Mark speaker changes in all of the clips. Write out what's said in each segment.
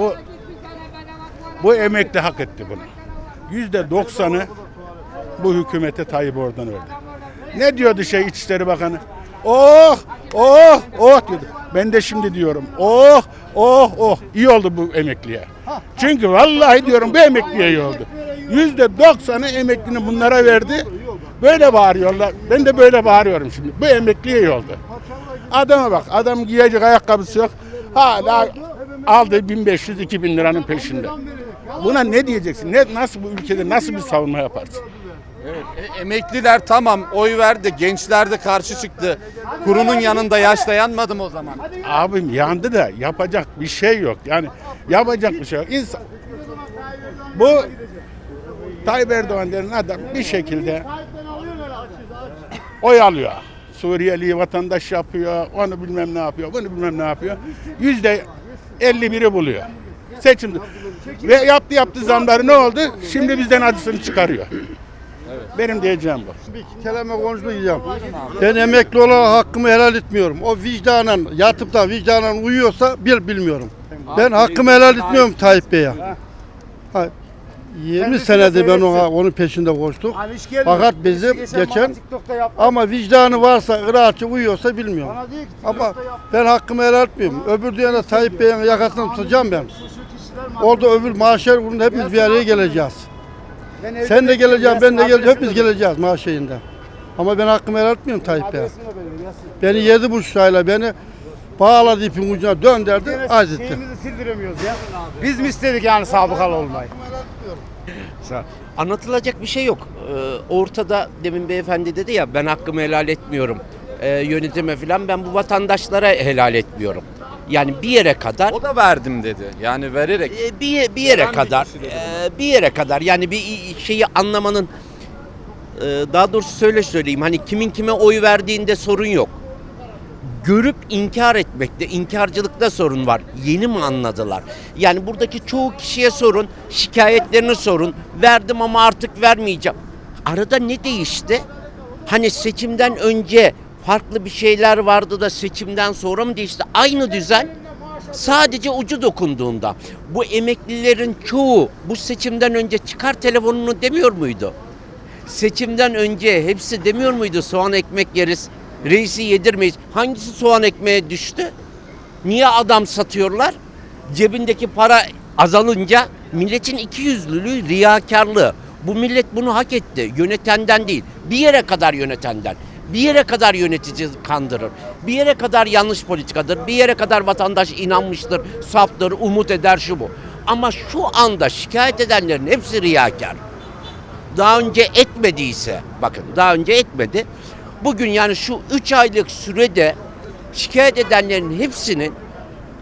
Speaker 1: Bu bu emekli hak etti bunu. Yüzde doksanı bu hükümete Tayyip oradan öldü. Ne diyordu şey İçişleri Bakanı? Oh, oh, oh diyordu. Ben de şimdi diyorum. Oh, oh, oh. İyi oldu bu emekliye. Çünkü vallahi diyorum bu emekliye iyi oldu. Yüzde doksanı emeklinin bunlara verdi. Böyle bağırıyorlar. Ben de böyle bağırıyorum şimdi. Bu emekliye iyi oldu. Adama bak. Adam giyecek ayakkabısı yok. Hala aldı 1500-2000 liranın peşinde. Buna ne diyeceksin? Ne, nasıl bu ülkede nasıl bir savunma yaparsın?
Speaker 2: E, emekliler tamam oy verdi, gençler de karşı çıktı. Kurunun yanında yaş dayanmadı mı o zaman?
Speaker 1: Abim yandı da yapacak bir şey yok. Yani yapacak bir şey yok. İnsan bu Tayyip Erdoğan denen adam bir şekilde oy alıyor. Suriyeli vatandaş yapıyor, onu bilmem ne yapıyor, bunu bilmem ne yapıyor. Yüzde 51'i buluyor. Seçimde. Ve yaptı yaptı zamları ne oldu? Şimdi bizden acısını çıkarıyor. Benim diyeceğim bu.
Speaker 3: Bir kelime konuşmayacağım. Ben emekli olarak hakkımı helal etmiyorum. O vicdanen yatıp da vicdanen uyuyorsa bil bilmiyorum. Ben hakkımı helal etmiyorum Tayyip Bey'e. Ha, 20 senedir ben ona onun peşinde koştuk. Fakat bizim geçen ama vicdanı varsa ıraatçı uyuyorsa bilmiyorum. Ama ben hakkımı helal etmiyorum. Öbür dünyada Tayyip Bey'in yakasını tutacağım ben. Orada öbür mahşer gününde hepimiz bir araya geleceğiz. Sen de geleceksin, ben de geleceğim. Hepimiz geleceğiz maaş şeyinde. Ama ben hakkımı helal etmiyorum Tayyip Bey'e. Beni yedi buçuk ayla beni bağladı ipin ucuna döndürdü, azetti.
Speaker 4: Şeyimizi sildiremiyoruz ya. Biz mi istedik yani sabıkalı olmayı?
Speaker 5: Anlatılacak bir şey yok. Ee, ortada demin beyefendi dedi ya ben hakkımı helal etmiyorum. Ee, yönetime falan ben bu vatandaşlara helal etmiyorum. Yani bir yere kadar
Speaker 2: O da verdim dedi. Yani vererek.
Speaker 5: e, bir, bir yere
Speaker 2: Veren bir
Speaker 5: kadar
Speaker 2: kişi dedi.
Speaker 5: e, bir yere kadar yani bir şeyi anlamanın e, daha doğrusu söyle söyleyeyim hani kimin kime oy verdiğinde sorun yok. Görüp inkar etmekte, inkarcılıkta sorun var. Yeni mi anladılar? Yani buradaki çoğu kişiye sorun, şikayetlerini sorun. Verdim ama artık vermeyeceğim. Arada ne değişti? Hani seçimden önce farklı bir şeyler vardı da seçimden sonra mı değişti? Aynı düzen sadece ucu dokunduğunda. Bu emeklilerin çoğu bu seçimden önce çıkar telefonunu demiyor muydu? Seçimden önce hepsi demiyor muydu soğan ekmek yeriz, reisi yedirmeyiz. Hangisi soğan ekmeğe düştü? Niye adam satıyorlar? Cebindeki para azalınca milletin iki yüzlülüğü, riyakarlığı. Bu millet bunu hak etti. Yönetenden değil. Bir yere kadar yönetenden. Bir yere kadar yönetici kandırır. Bir yere kadar yanlış politikadır. Bir yere kadar vatandaş inanmıştır, saftır, umut eder şu bu. Ama şu anda şikayet edenlerin hepsi riyakar daha önce etmediyse bakın daha önce etmedi. Bugün yani şu 3 aylık sürede şikayet edenlerin hepsinin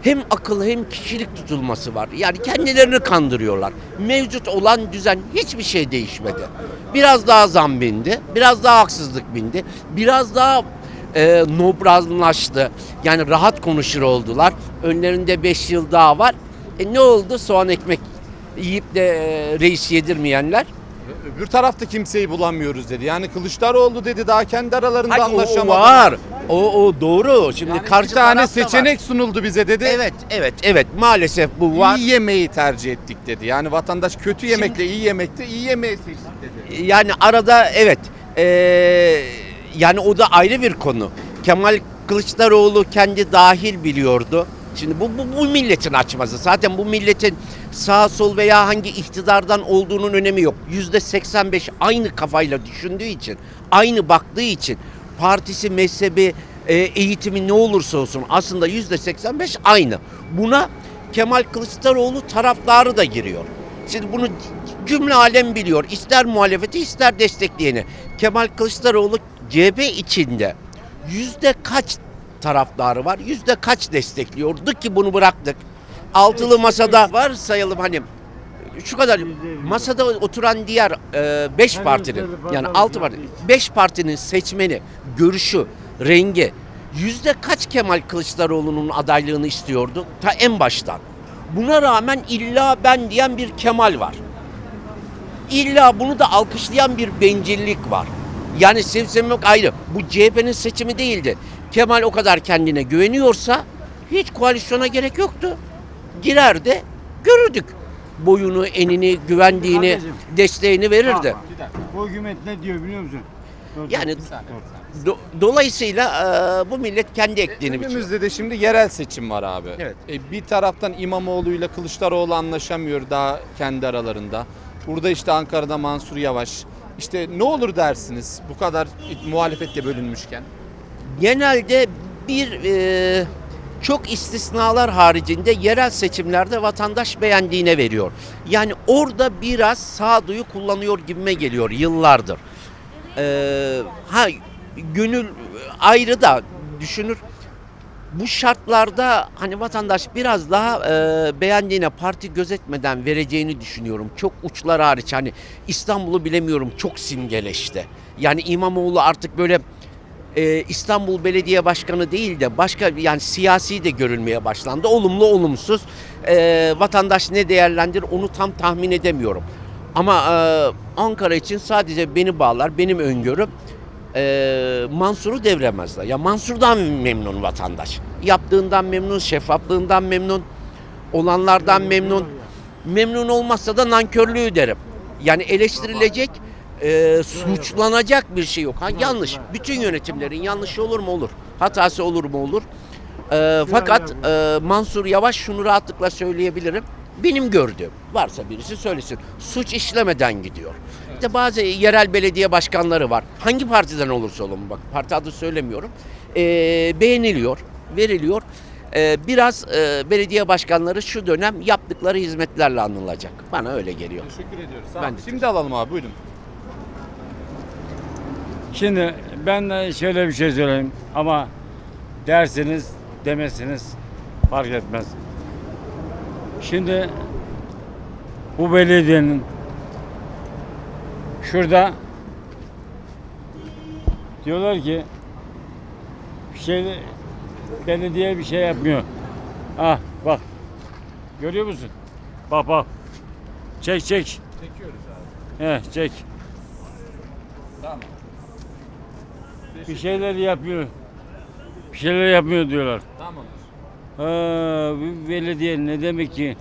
Speaker 5: hem akıl hem kişilik tutulması var. Yani kendilerini kandırıyorlar. Mevcut olan düzen hiçbir şey değişmedi. Biraz daha zam bindi, biraz daha haksızlık bindi, biraz daha e, nobrazlaştı. Yani rahat konuşur oldular. Önlerinde 5 yıl daha var. E ne oldu? Soğan ekmek yiyip de e, reis yedirmeyenler.
Speaker 2: Öbür tarafta kimseyi bulamıyoruz dedi. Yani Kılıçdaroğlu dedi daha kendi aralarında
Speaker 5: Hayır, o- o,
Speaker 2: anlaşamadı.
Speaker 5: var. O, o doğru. Şimdi
Speaker 2: Yani
Speaker 5: karşı
Speaker 2: tane
Speaker 5: tarafta var.
Speaker 2: seçenek sunuldu bize dedi.
Speaker 5: Evet, evet, evet. Maalesef bu var.
Speaker 2: İyi yemeği tercih ettik dedi. Yani vatandaş kötü yemekle iyi yemekte iyi yemeği seçtik dedi.
Speaker 5: Yani arada evet. Ee, yani o da ayrı bir konu. Kemal Kılıçdaroğlu kendi dahil biliyordu. Şimdi bu, bu, bu milletin açması. Zaten bu milletin sağ sol veya hangi iktidardan olduğunun önemi yok. Yüzde 85 aynı kafayla düşündüğü için, aynı baktığı için partisi, mezhebi, e, eğitimi ne olursa olsun aslında yüzde 85 aynı. Buna Kemal Kılıçdaroğlu tarafları da giriyor. Şimdi bunu cümle alem biliyor. İster muhalefeti ister destekleyeni. Kemal Kılıçdaroğlu CHP içinde yüzde kaç taraftarı var? Yüzde kaç destekliyordu ki bunu bıraktık. Altılı masada var sayalım hani şu kadar masada oturan diğer e, beş partinin yani altı parti beş partinin seçmeni görüşü rengi yüzde kaç Kemal Kılıçdaroğlu'nun adaylığını istiyordu ta en baştan. Buna rağmen illa ben diyen bir Kemal var. İlla bunu da alkışlayan bir bencillik var. Yani sevsemek ayrı. Bu CHP'nin seçimi değildi. Kemal o kadar kendine güveniyorsa hiç koalisyona gerek yoktu. Girerdi, görürdük. Boyunu, enini, güvendiğini,
Speaker 4: Kardeşim.
Speaker 5: desteğini verirdi.
Speaker 4: Bu hükümet ne diyor biliyor musun?
Speaker 5: Yani do- dolayısıyla e, bu millet kendi ektiğini biçiyor.
Speaker 2: Önümüzde de şimdi yerel seçim var abi.
Speaker 5: Evet.
Speaker 2: E, bir taraftan İmamoğlu ile Kılıçdaroğlu anlaşamıyor daha kendi aralarında. Burada işte Ankara'da Mansur Yavaş. İşte ne olur dersiniz bu kadar muhalefetle bölünmüşken?
Speaker 5: genelde bir e, çok istisnalar haricinde yerel seçimlerde vatandaş beğendiğine veriyor. Yani orada biraz sağduyu kullanıyor gibime geliyor yıllardır. E, ha gönül ayrı da düşünür. Bu şartlarda hani vatandaş biraz daha e, beğendiğine parti gözetmeden vereceğini düşünüyorum. Çok uçlar hariç hani İstanbul'u bilemiyorum çok simgeleşti. Yani İmamoğlu artık böyle e, İstanbul Belediye Başkanı değil de başka yani siyasi de görülmeye başlandı. Olumlu olumsuz E, vatandaş ne değerlendir onu tam tahmin edemiyorum. Ama e, Ankara için sadece beni bağlar benim öngörüm e, Mansur'u devremezler. Ya Mansur'dan memnun vatandaş. Yaptığından memnun, şeffaflığından memnun, olanlardan memnun. Memnun olmazsa da nankörlüğü derim. Yani eleştirilecek, e, suçlanacak bir şey yok. Ha, yanlış. Bütün yönetimlerin yanlışı olur mu olur. Hatası olur mu olur. E, fakat e, Mansur Yavaş şunu rahatlıkla söyleyebilirim. Benim gördüğüm varsa birisi söylesin. Suç işlemeden gidiyor. İşte bazı yerel belediye başkanları var. Hangi partiden olursa olun bak parti adı söylemiyorum. E, beğeniliyor, veriliyor. E, biraz e, belediye başkanları şu dönem yaptıkları hizmetlerle anılacak. Bana öyle geliyor.
Speaker 2: Teşekkür ediyoruz.
Speaker 5: Ben de
Speaker 2: Şimdi alalım abi buyurun.
Speaker 6: Şimdi ben de şöyle bir şey söyleyeyim ama dersiniz demesiniz fark etmez. Şimdi bu belediyenin şurada diyorlar ki bir şey belediye bir şey yapmıyor. Ah bak görüyor musun? Bak bak. Çek çek.
Speaker 2: Çekiyoruz abi.
Speaker 6: He çek.
Speaker 2: Tamam.
Speaker 6: Bir şeyler yapıyor. Bir şeyler yapmıyor diyorlar.
Speaker 2: Tamam.
Speaker 6: Ha, belediye ne demek ki?